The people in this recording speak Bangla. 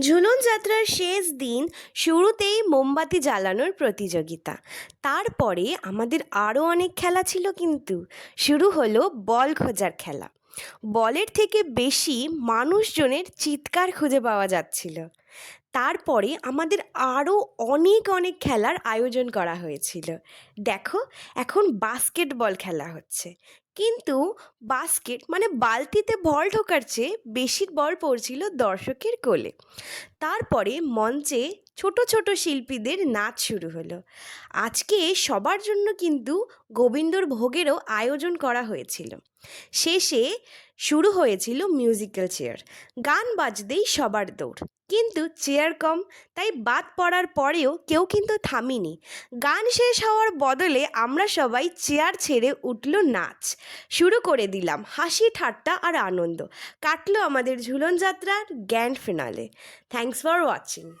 ঝুলন যাত্রার শেষ দিন শুরুতেই মোমবাতি জ্বালানোর প্রতিযোগিতা। তারপরে আমাদের আরও অনেক খেলা ছিল কিন্তু, শুরু হলো বল খোঁজার খেলা। বলের থেকে বেশি মানুষজনের চিৎকার খুঁজে পাওয়া যাচ্ছিল। তারপরে আমাদের আরও অনেক অনেক খেলার আয়োজন করা হয়েছিল। দেখো, এখন বাস্কেটবল খেলা হচ্ছে। কিন্তু বাস্কেট মানে বালতিতে বল ঢোকার চেয়ে বেশি বল পড়ছিল দর্শকের কোলে। তারপরে মঞ্চে ছোট ছোট শিল্পীদের নাচ শুরু হলো। আজকে সবার জন্য কিন্তু গোবিন্দর ভোগেরও আয়োজন করা হয়েছিল। শেষে শুরু হয়েছিল মিউজিক্যাল চেয়ার গান বাজতেই সবার দৌড়। কিন্তু চেয়ার কম, তাই বাদ পড়ার পরেও কেউ কিন্তু থামিনি। গান শেষ হওয়ার বদলে আমরা সবাই চেয়ার ছেড়ে উঠল নাচ। শুরু করে দিলাম হাসি, ঠাট্টা আর আনন্দ। কাটলো আমাদের ঝুলন যাত্রার grand finale thanks for watching